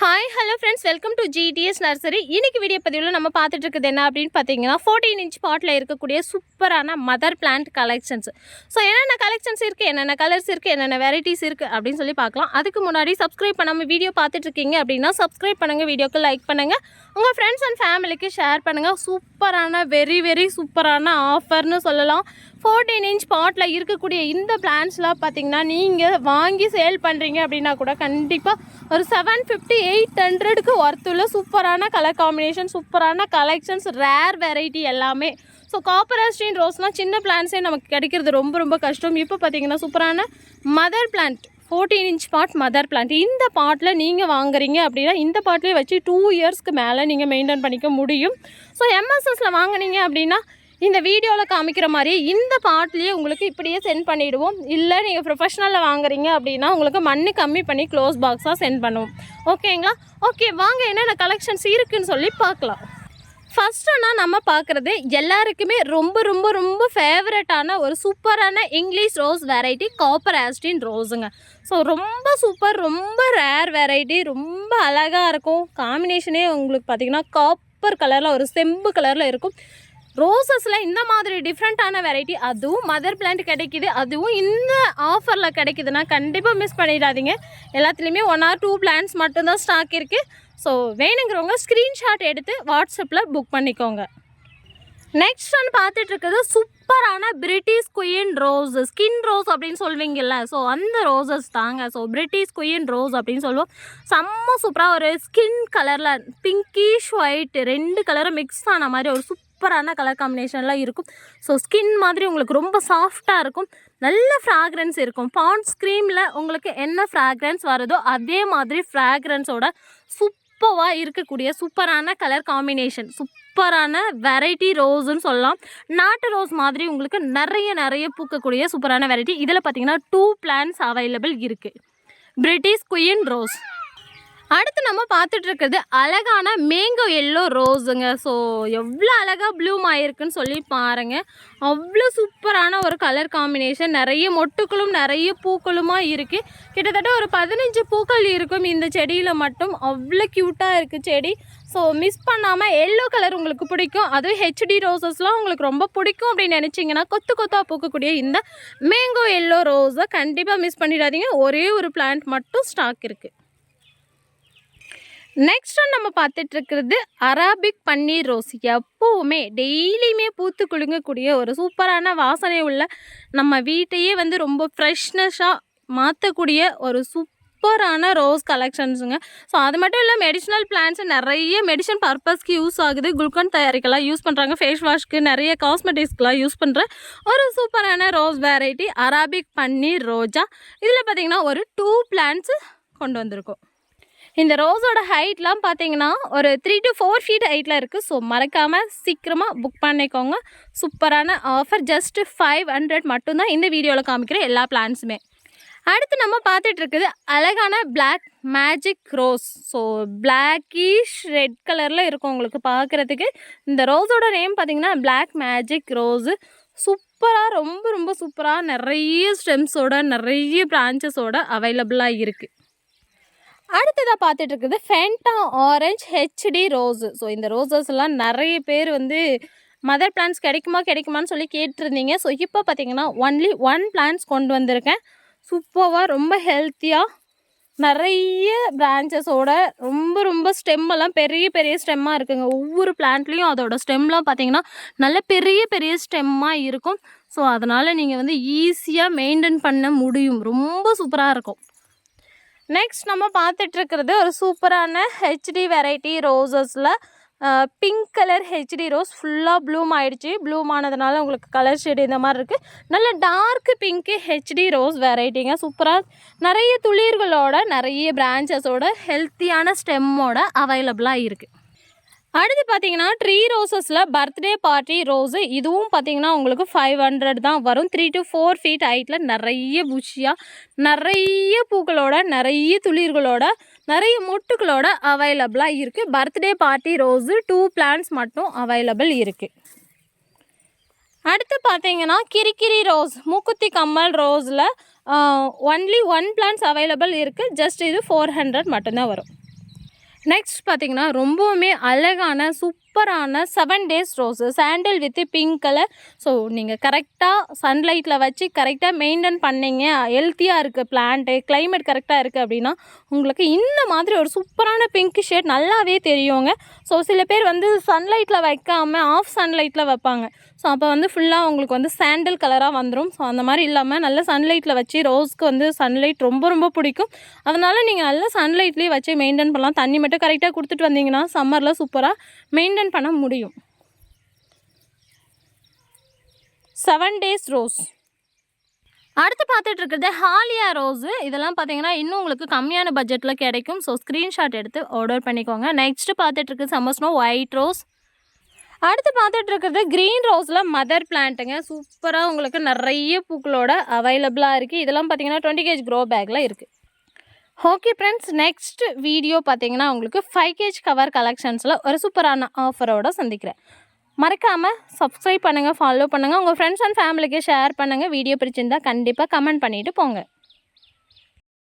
Hi hello friends welcome to GDS nursery இன்னைக்கு video பதிவில் நம்ம பார்த்துட்டு இருக்குது என்ன அப்படின்னு பார்த்தீங்கன்னா ஃபோர்டீன் இன்ச் பாட்டில் இருக்கக்கூடிய சூப்பரான மதர் பிளான்ட் கலெக்ஷன்ஸ் ஸோ என்னென்ன கலெக்ஷன்ஸ் இருக்குது என்னென்ன கலர்ஸ் இருக்குது என்னென்ன வெரைட்டிஸ் இருக்குது அப்படின்னு சொல்லி பார்க்கலாம். அதுக்கு முன்னாடி சப்ஸ்கிரைப் பண்ணாமல் வீடியோ பார்த்துட்டு இருக்கீங்க அப்படின்னா சப்ஸ்கிரைப் பண்ணுங்கள் வீடியோக்கு லைக் பண்ணுங்கள் உங்கள் ஃப்ரெண்ட்ஸ் அண்ட் ஃபேமிலிக்கு ஷேர் பண்ணுங்கள் சூப்பரான வெரி வெரி சூப்பரான ஆஃபர்னு சொல்லலாம். ஃபோர்டீன் இன்ச் பாட்டில் இருக்கக்கூடிய இந்த பிளான்ஸ்லாம் பார்த்தீங்கன்னா நீங்கள் வாங்கி சேல் பண்ணுறீங்க அப்படின்னா கூட கண்டிப்பாக ஒரு செவன் ஃபிஃப்டி எயிட் ஹண்ட்ரடுக்கு ஒர்த்துள்ள சூப்பரான கலர் காம்பினேஷன் சூப்பரான கலெக்ஷன்ஸ் ரேர் வெரைட்டி எல்லாமே. ஸோ காப்பராஸ்டின் ரோஸ்னால் சின்ன பிளான்ஸே நமக்கு கிடைக்கிறது ரொம்ப ரொம்ப கஷ்டம். இப்போ பார்த்தீங்கன்னா சூப்பரான mother plant fourteen inch pot mother plant இந்த பாட்டில் நீங்கள் வாங்குறீங்க அப்படின்னா இந்த பாட்டிலே வச்சு டூ இயர்ஸ்க்கு மேலே நீங்கள் மெயின்டைன் பண்ணிக்க முடியும். ஸோ எம்எஸ்எஸில் வாங்குனீங்க அப்படின்னா இந்த வீடியோவில் காமிக்கிற மாதிரியே இந்த பாட்லேயே உங்களுக்கு இப்படியே சென்ட் பண்ணிவிடுவோம் இல்லை நீங்கள் ப்ரொஃபஷனலில் வாங்குறீங்க அப்படின்னா உங்களுக்கு மண்ணு கம்மி பண்ணி க்ளோஸ் பாக்ஸாக சென்ட் பண்ணுவோம். ஓகேங்களா ஓகே வாங்க என்னென்ன கலெக்ஷன்ஸ் இருக்குன்னு சொல்லி பார்க்கலாம். ஃபஸ்ட்டுனா நம்ம பார்க்குறது எல்லாருக்குமே ரொம்ப ரொம்ப ரொம்ப ஃபேவரட்டான ஒரு சூப்பரான English rose variety copper Austin ரோஸுங்க so ரொம்ப சூப்பர் ரொம்ப ரேர் வெரைட்டி ரொம்ப அழகாக இருக்கும். காம்பினேஷனே உங்களுக்கு பார்த்தீங்கன்னா காப்பர் கலரில் ஒரு செம்பு கலரில் இருக்கும். ரோசஸில் இந்த மாதிரி டிஃப்ரெண்ட்டான வெரைட்டி அதுவும் மதர் பிளான்ட் கிடைக்குது. அதுவும் இந்த ஆஃபரில் கிடைக்குதுன்னா கண்டிப்பாக மிஸ் பண்ணிடாதீங்க. எல்லாத்துலேயுமே ஒன் ஆர் டூ பிளான்ஸ் மட்டும்தான் ஸ்டாக் இருக்குது ஸோ வேணுங்கிறவங்க ஸ்க்ரீன்ஷாட் எடுத்து வாட்ஸ்அப்பில் புக் பண்ணிக்கோங்க. நெக்ஸ்ட் ஒன்று பார்த்துட்டு இருக்கிறது சூப்பரான British queen rose skin rose அப்படின்னு சொல்வீங்கல்ல ஸோ அந்த ரோசஸ் தாங்க. ஸோ பிரிட்டிஷ் குயின் ரோஸ் அப்படின்னு சொல்லுவோம். செம்ம சூப்பராக ஒரு ஸ்கின் கலரில் பிங்கிஷ் ஒயிட் ரெண்டு கலரும் மிக்ஸ் ஆன மாதிரி ஒரு சூப்பரான கலர் காம்பினேஷன்லாம் இருக்கும். ஸோ ஸ்கின் மாதிரி உங்களுக்கு ரொம்ப சாஃப்டாக இருக்கும். நல்ல ஃப்ராக்ரன்ஸ் இருக்கும். பாண்ட் ஸ்க்ரீமில் உங்களுக்கு என்ன ஃப்ராக்ரன்ஸ் வருதோ அதே மாதிரி ஃப்ராக்ரன்ஸோட சூப்பராக இருக்கக்கூடிய சூப்பரான கலர் காம்பினேஷன் சூப் சூப்பரான வெரைட்டி ரோஸ்ன்னு சொல்லலாம். நாட்டு ரோஸ் மாதிரி உங்களுக்கு நிறைய நிறைய பூக்கக்கூடிய சூப்பரான வெரைட்டி. இதில் பார்த்தீங்கன்னா டூ பிளான்ஸ் அவைலபிள் இருக்குது பிரிட்டிஷ் குயின் ரோஸ் அடுத்து நம்ம பார்த்துட்டு இருக்கிறது அழகான மேங்கோ எல்லோ ரோஸுங்க ஸோ எவ்வளோ அழகாக ப்ளூம் ஆயிருக்குன்னு சொல்லி பாருங்க. அவ்வளோ சூப்பரான ஒரு கலர் காம்பினேஷன் நிறைய மொட்டுக்களும் நிறைய பூக்களுமாக இருக்குது கிட்டத்தட்ட ஒரு பதினஞ்சு பூக்கள் இருக்கும் இந்த செடியில் மட்டும். அவ்வளோ க்யூட்டாக இருக்குது செடி. ஸோ மிஸ் பண்ணாமல் எல்லோ கலர் உங்களுக்கு பிடிக்கும். அதுவும் ஹெச்டி ரோசஸ்லாம் உங்களுக்கு ரொம்ப பிடிக்கும் அப்படின்னு நினச்சிங்கன்னா கொத்து கொத்தாக பூக்கக்கூடிய இந்த மேங்கோ எல்லோ ரோஸை கண்டிப்பாக மிஸ் பண்ணிடாதீங்க. ஒரே ஒரு பிளான்ட் மட்டும் ஸ்டாக் இருக்குது நெக்ஸ்ட் நம்ம பார்த்துட்டு இருக்கிறது அராபிக் பன்னீர் ரோஸ் எப்போவுமே டெய்லியுமே பூத்து குலுங்கக்கூடிய ஒரு சூப்பரான வாசனை உள்ள நம்ம வீட்டையே வந்து ரொம்ப ஃப்ரெஷ்னஸாக மாற்றக்கூடிய ஒரு சூப்பரான ரோஸ் கலெக்ஷன்ஸுங்க ஸோ அது மட்டும் இல்லை மெடிஷனல் பிளான்ஸ் நிறைய மெடிசன் பர்பஸ்க்கு யூஸ் ஆகுது. குளுக்கன் தயாரிக்கலாம் யூஸ் பண்ணுறாங்க ஃபேஸ் வாஷ்க்கு நிறைய காஸ்மெட்டிக்ஸ்க்கெலாம் யூஸ் பண்ணுற ஒரு சூப்பரான ரோஸ் வெரைட்டி அராபிக் பன்னீர் ரோஜா. இதில் பார்த்தீங்கன்னா ஒரு டூ பிளான்ஸு கொண்டு வந்திருக்கோம். இந்த ரோஸோட ஹைட்லாம் பார்த்தீங்கன்னா ஒரு த்ரீ டு ஃபோர் ஃபீட் ஹைட்டில் இருக்குது ஸோ மறக்காமல் சீக்கிரமாக புக் பண்ணிக்கோங்க. சூப்பரான ஆஃபர் ஜஸ்ட் ஃபைவ் ஹண்ட்ரட் மட்டும்தான் இந்த வீடியோவில் காமிக்கிற எல்லா பிளான்ஸுமே அடுத்து நம்ம பார்த்துட்டு இருக்குது அழகான black magic rose so blackish red கலரில் இருக்கும் உங்களுக்கு பார்க்குறதுக்கு. இந்த ரோஸோட நேம் பார்த்தீங்கன்னா பிளாக் மேஜிக் ரோஸு சூப்பராக ரொம்ப ரொம்ப சூப்பராக நிறைய ஸ்டெம்ஸோட நிறைய பிரான்ச்சஸோட அவைலபிளாக இருக்குது அடுத்ததாக பார்த்துட்டு இருக்குது Fanta orange HD rose so இந்த ரோசஸ்லாம் நிறைய பேர் வந்து மதர் பிளான்ஸ் கிடைக்குமா கிடைக்குமான்னு சொல்லி கேட்டிருந்தீங்க. ஸோ இப்போ பார்த்தீங்கன்னா ஒன்லி ஒன் பிளான்ஸ் கொண்டு வந்திருக்கேன். சூப்பராக ரொம்ப ஹெல்த்தியாக நிறைய பிரான்ச்சஸோட ரொம்ப ரொம்ப ஸ்டெம்மெல்லாம் பெரிய பெரிய ஸ்டெம்மாக இருக்குங்க. ஒவ்வொரு பிளான்ட்லேயும் அதோட ஸ்டெம்லாம் பார்த்தீங்கன்னா நல்ல பெரிய பெரிய ஸ்டெம்மாக இருக்கும். ஸோ அதனால் நீங்கள் வந்து ஈஸியாக மெயின்டைன் பண்ண முடியும். ரொம்ப சூப்பராக இருக்கும். நெக்ஸ்ட் நம்ம பார்த்துட்ருக்கிறது ஒரு சூப்பரான ஹெச்டி வெரைட்டி ரோசஸில் பிங்க் கலர் ஹெச்டி ரோஸ் ஃபுல்லாக ப்ளூம் ஆகிடுச்சி ப்ளூம் ஆனதுனால உங்களுக்கு கலர் ஷேடு இந்த மாதிரி இருக்குது நல்ல டார்க் பிங்க்கு ஹெச்டி ரோஸ் வெரைட்டிங்க சூப்பராக நிறைய துளிர்களோட நிறைய பிரான்ச்சஸோட ஹெல்த்தியான ஸ்டெம்மோட அவைலபிளாக இருக்குது அடுத்து பார்த்தீங்கன்னா ட்ரீ ரோசஸில் பர்த்டே பார்ட்டி ரோஸு இதுவும் பார்த்தீங்கன்னா உங்களுக்கு ஃபைவ் ஹண்ட்ரட் தான் வரும். த்ரீ டு ஃபோர் ஃபீட் ஹைட்டில் நிறைய புஷியாக நிறைய பூக்களோட நிறைய துளிர்களோட நிறைய மொட்டுகளோட அவைலபிளாக இருக்குது birthday party rose two plants மட்டும் அவைலபிள் இருக்குது அடுத்து பார்த்தீங்கன்னா கிரிக்கிரி ரோஸ் மூக்குத்தி கம்மல் ரோஸில் ஒன்லி ஒன் பிளான்ஸ் அவைலபிள் இருக்குது ஜஸ்ட் இது ஃபோர் ஹண்ட்ரட் மட்டும்தான் வரும். நெக்ஸ்ட் பார்த்தீங்கன்னா ரொம்பவுமே அழகான சூப் சூப்பரான செவன் டேஸ் ரோஸு சாண்டில் வித் பிங்க் கலர் ஸோ நீங்கள் கரெக்டாக சன்லைட்டில் வச்சு கரெக்டாக மெயின்டைன் பண்ணீங்க. ஹெல்த்தியாக இருக்குது பிளான்ட்டு கிளைமேட் கரெக்டாக இருக்குது அப்படின்னா உங்களுக்கு இந்த மாதிரி ஒரு சூப்பரான பிங்க் ஷேட் நல்லாவே தெரியுங்க. ஸோ சில பேர் வந்து சன்லைட்டில் வைக்காமல் ஆஃப் சன்லைட்டில் வைப்பாங்க. ஸோ அப்போ வந்து ஃபுல்லாக உங்களுக்கு வந்து சாண்டில் கலராக வந்துடும் ஸோ அந்த மாதிரி இல்லாமல் நல்ல சன்லைட்டில் வச்சு ரோஸ்க்கு வந்து சன்லைட் ரொம்ப ரொம்ப பிடிக்கும். அதனால் நீங்கள் நல்ல சன்லைட்லேயே வச்சு மெயின்டைன் பண்ணலாம். தண்ணி மட்டும் கரெக்டாக கொடுத்துட்டு வந்தீங்கன்னா சம்மரில் சூப்பராக மெயின்டைன் பண்ண முடியும். செவன் டேஸ் ரோஸ் அடுத்து பார்த்துட்டு இருக்கிறது ஹாலியா ரோஸு இதெல்லாம் பார்த்தீங்கன்னா இன்னும் உங்களுக்கு கம்மியான பட்ஜெட்டில் கிடைக்கும். ஸோ ஸ்க்ரீன்ஷாட் எடுத்து ஆர்டர் பண்ணிக்கோங்க. நெக்ஸ்ட்டு பார்த்துட்டு இருக்கிறது சம்மர் ஸ்னோ ஒயிட் ரோஸ் அடுத்து பார்த்துட்டு இருக்கிறது க்ரீன் ரோஸில் மதர் பிளான்ட்டுங்க சூப்பராக உங்களுக்கு நிறைய பூக்களோட அவைலபிளாக இருக்குது இதெல்லாம் பார்த்தீங்கன்னா டுவெண்ட்டி கேஜ் க்ரோ பேக்கில் இருக்குது ஓகே ஃப்ரெண்ட்ஸ் நெக்ஸ்ட் வீடியோ பார்த்தீங்கன்னா உங்களுக்கு ஃபைவ் கேஜ் கவர் கலெக்ஷன்ஸில் ஒரு சூப்பரான ஆஃபரோட சந்திக்கிறேன். மறக்காமல் சப்ஸ்கிரைப் பண்ணுங்கள் ஃபாலோ பண்ணுங்கள் உங்கள் ஃப்ரெண்ட்ஸ் அண்ட் ஃபேமிலிக்கு ஷேர் பண்ணுங்கள் வீடியோ பிடிச்சிருந்தால் கண்டிப்பாக கமெண்ட் பண்ணிவிட்டு போங்க.